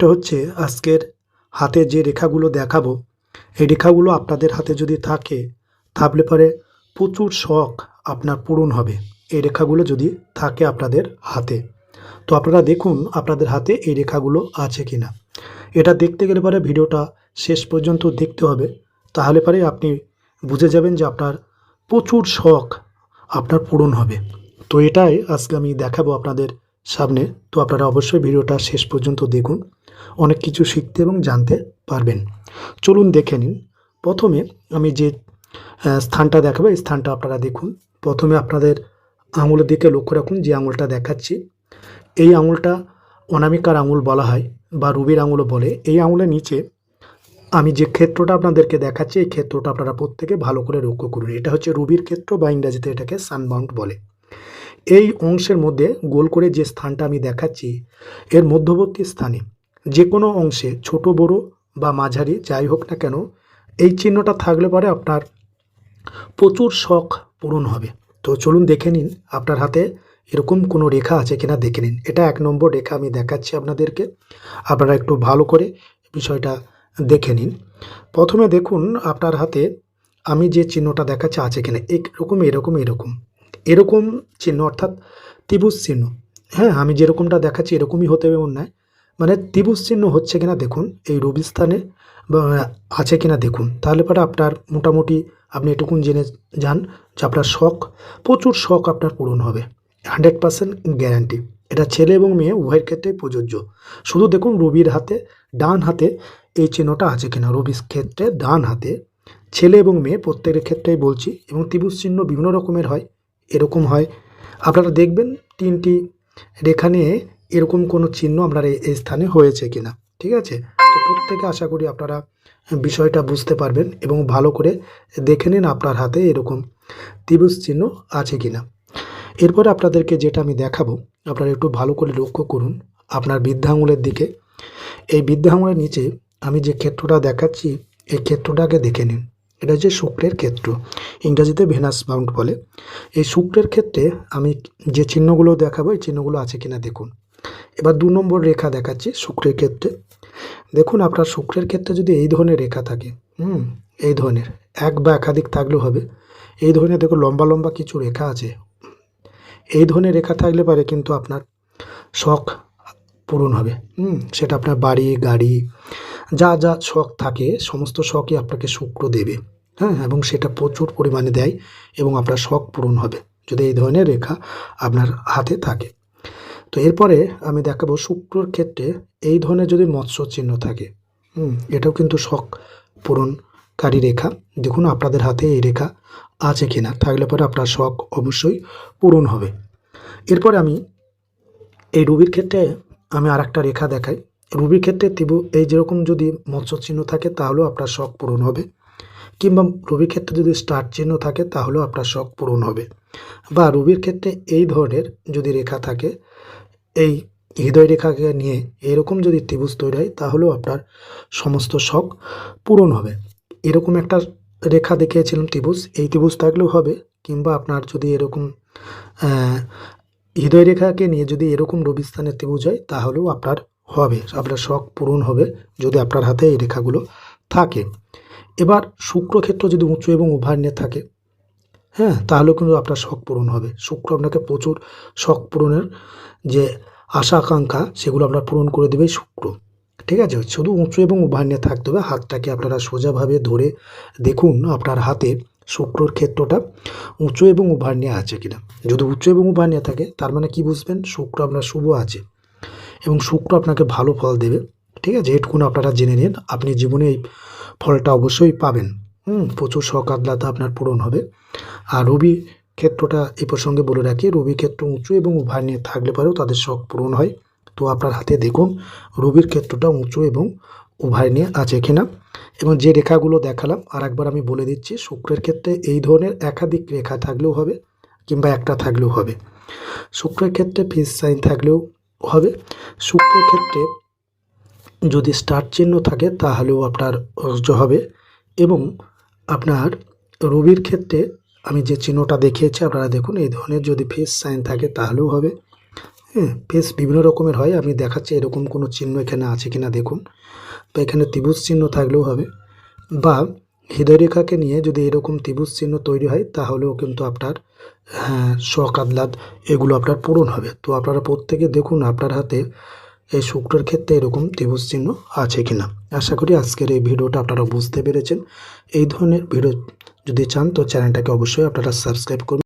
বিষয়টা হচ্ছে আজকের হাতে যে রেখাগুলো দেখাবো, এই রেখাগুলো আপনাদের হাতে যদি থাকে, তাহলে পরে প্রচুর শখ আপনার পূরণ হবে। এই রেখাগুলো যদি থাকে আপনাদের হাতে। তো আপনারা দেখুন আপনাদের হাতে এই রেখাগুলো আছে কি না এটা দেখতে গেলে পরে ভিডিওটা শেষ পর্যন্ত দেখতে হবে। তাহলে পরে আপনি বুঝে যাবেন যে আপনার প্রচুর শখ আপনার পূরণ হবে। তো এটাই আজকে আমি দেখাবো আপনাদের সামনে। তো আপনারা অবশ্যই ভিডিওটা শেষ পর্যন্ত দেখুন। অনেক কিছু শিখতে এবং জানতে পারবেন। চলুন দেখে নিন। প্রথমে আমি যে স্থানটা দেখাবো, এই স্থানটা আপনারা দেখুন। প্রথমে আপনাদের আঙুলের দিকে লক্ষ্য রাখুন, যে আঙুলটা দেখাচ্ছি। এই আঙুলটা অনামিকার আঙুল বলা হয়, বা রুবির আঙুলও বলে। এই আঙুলের নিচে আমি যে ক্ষেত্রটা আপনাদেরকে দেখাচ্ছি, এই ক্ষেত্রটা আপনারা প্রত্যেকে ভালো করে লক্ষ্য করুন। এটা হচ্ছে রুবির ক্ষেত্র, বা ইংরাজিতে এটাকে সানবাউন্ড বলে। এই অংশের মধ্যে গোল করে যে স্থানটা আমি দেখাচ্ছি, এর মধ্যবর্তী স্থানে যে কোনো অংশে, ছোট, বড় বা মাঝারি, যাই হোক না কেন, এই চিহ্নটা থাকলে পরে আপনার প্রচুর শখ পূরণ হবে। তো চলুন দেখে নিন আপনার হাতে এরকম কোনো রেখা আছে কিনা দেখে নিন। এটা এক নম্বর রেখা আমি দেখাচ্ছি আপনাদেরকে। আপনারা একটু ভালো করে বিষয়টা দেখে নিন। প্রথমে দেখুন আপনার হাতে আমি যে চিহ্নটা দেখাচ্ছি আছে কিনা। এরকম এরকম এরকম। এরকম চিহ্ন অর্থাৎ ত্রিভুজ চিহ্ন। হ্যাঁ আমি যেরকমটা দেখাচ্ছি এরকমই হতে হবে নয় মানে ত্রিভুজ চিহ্ন হচ্ছে কিনা দেখুন, এই রবি স্থানে আছে কিনা দেখুন। তাহলে পরে আপনার মোটামুটি আপনি এটুকুন জেনে যান যে আপনার শখ, প্রচুর শখ আপনার পূরণ হবে। Hundred percent guarantee. এটা ছেলে এবং মেয়ে, উভয়ের ক্ষেত্রেই প্রযোজ্য। শুধু দেখুন রবির হাতে, ডান হাতে এই চিহ্নটা আছে কিনা। রবির ক্ষেত্রে ডান হাতে, ছেলে এবং মেয়ে প্রত্যেকের ক্ষেত্রেই বলছি এবং ত্রিভুজ চিহ্ন বিভিন্ন রকমের হয়, এরকম হয়। আপনারা দেখবেন তিনটি রেখা নিয়ে এরকম কোনো চিহ্ন আপনার এই স্থানে হয়েছে কিনা, ঠিক আছে? তো প্রত্যেকে আশা করি আপনারা বিষয়টা বুঝতে পারবেন এবং ভালো করে দেখে নিন আপনার হাতে এরকম ত্রিভুজ চিহ্ন আছে কিনা। এরপরে আপনাদেরকে যেটা আমি দেখাবো, আপনারা একটু ভালো করে লক্ষ্য করুন আপনার বৃদ্ধাঙ্গুলের দিকে। এই বৃদ্ধাঙ্গুলের নিচে আমি যে ক্ষেত্রটা দেখাচ্ছি, এই ক্ষেত্রটাকে দেখে নিন। এটা হচ্ছে শুক্রের ক্ষেত্র, ইংরাজিতে ভেনাস বাউন্ড বলে। এই শুক্রের ক্ষেত্রে আমি যে চিহ্নগুলো দেখাবো, এই চিহ্নগুলো আছে কিনা দেখুন। এবার দু নম্বর রেখা দেখাচ্ছি শুক্রের ক্ষেত্রে। দেখুন, আপনার শুক্রের ক্ষেত্রে যদি এই ধরনের রেখা থাকে, হুম, এই ধরনের, এক বা একাধিক থাকলেও হবে। এই ধরনের দেখুন, লম্বা লম্বা কিছু রেখা আছে। এই ধরনের রেখা থাকলে পারে কিন্তু আপনার শখ পূরণ হবে। হুম, সেটা আপনার বাড়ি, গাড়ি, যা যা শখ থাকে, সমস্ত শখই আপনাকে শুক্র দেবে। হ্যাঁ এবং সেটা প্রচুর পরিমাণে দেয় এবং আপনার শখ পূরণ হবে। যদি এই ধরনের রেখা আপনার হাতে থাকে। তো এরপরে আমি দেখাবো শুক্রর ক্ষেত্রে এই ধরনের যদি মৎস্য চিহ্ন থাকে, হুম, এটাও কিন্তু শখ পূরণকারী রেখা। দেখুন আপনাদের হাতে এই রেখা আছে কিনা, থাকলে পরে আপনার শখ অবশ্যই পূরণ হবে। এরপরে আমি এই রুবির ক্ষেত্রে আমি আর একটা রেখা দেখাই। রুবির ক্ষেত্রে ত্রিভু এই যেরকম যদি মৎস্য চিহ্ন থাকে, তাহলেও আপনার শখ পূরণ হবে। কিংবা রবির ক্ষেত্রে যদি স্টার চিহ্ন থাকে, তাহলেও আপনার শখ পূরণ হবে। বা রবির ক্ষেত্রে এই ধরনের যদি রেখা থাকে এই হৃদয় রেখাকে নিয়ে এরকম যদি ত্রিভুজ তৈরি হয়, তাহলেও আপনার সমস্ত শখ পূরণ হবে। এরকম একটা রেখা দেখিয়েছিলাম ত্রিভুজ। এই ত্রিভুজ থাকলেও হবে, কিংবা আপনার যদি এরকম হৃদয় রেখাকে নিয়ে যদি এরকম রবিস্থানের ত্রিভুজ হয়, তাহলেও আপনার হবে, আপনার শখ পূরণ হবে যদি আপনার হাতে এই রেখাগুলো থাকে। এবার শুক্রক্ষেত্র যদি উঁচু এবং উভয় নিয়ে থাকে হ্যাঁ তাহলেও কিন্তু আপনার শখ পূরণ হবে। শুক্র আপনাকে প্রচুর শখ পূরণের যে আশা, আকাঙ্ক্ষা, সেগুলো আপনার পূরণ করে দেবে শুক্র। ঠিক আছে? শুধু উঁচু এবং উভয় নিয়ে থাকতে হবে। হাতটাকে আপনারা সোজাভাবে ধরে দেখুন আপনার হাতে শুক্রর ক্ষেত্রটা উঁচু এবং উভয় নিয়ে আছে কিনা। যদি উঁচু এবং উভয় নিয়ে থাকে, তার মানে কি বুঝবেন? শুক্র আপনার শুভ আছে এবং শুক্র আপনাকে ভালো ফল দেবে। ঠিক আছে? এটুকুন আপনারা জেনে নিন। আপনি জীবনে এই ফলটা অবশ্যই পাবেন। হুম, প্রচুর শখ, আহ্লাদ আপনার পূরণ হবে। আর রবি ক্ষেত্রটা এ প্রসঙ্গে বলে রাখি, রবি ক্ষেত্র উঁচু এবং উভয় নিয়ে থাকলে পরেও তাদের শখ পূরণ হয়। তো আপনার হাতে দেখুন, রবির ক্ষেত্রটা উঁচু এবং উভয় নিয়ে আছে কিনা। এবং যে রেখাগুলো দেখালাম আর একবার আমি বলে দিচ্ছি, শুক্রের ক্ষেত্রে এই ধরনের একাধিক রেখা থাকলেও হবে কিংবা একটা থাকলেও হবে। শুক্রের ক্ষেত্রে ফিস সাইন থাকলেও হবে। শুক্রের ক্ষেত্রে যদি স্টার চিহ্ন থাকে, তাহলেও আপনার হবে। এবং আপনার রবির ক্ষেত্রে আমি যে চিহ্নটা দেখিয়েছি, আপনারা দেখুন, এই ধরনের যদি ফেস সাইন থাকে তাহলেও হবে। হ্যাঁ ফেস বিভিন্ন রকমের হয়, আমি দেখাচ্ছি এরকম কোনো চিহ্ন এখানে আছে কিনা দেখুন। বা এখানে ত্রিভুজ চিহ্ন থাকলেও হবে। বা হৃদয়রেখাকে নিয়ে যদি এরকম ত্রিভুজ চিহ্ন তৈরি হয়, তাহলেও কিন্তু আপনার হ্যাঁ শখ আহ্লাদ এগুলো আপনার পূরণ হবে। তো আপনারা প্রত্যেকে দেখুন, আপনার হাতে এই শুক্রের ক্ষেত্রে এরকম ত্রিভুজ চিহ্ন আছে কিনা? আশা করি আজকের এই ভিডিওটা আপনারা বুঝতে পেরেছেন। এই ধরনের ভিডিও যদি চান তো চ্যানেলটাকে অবশ্যই আপনারা সাবস্ক্রাইব করুন।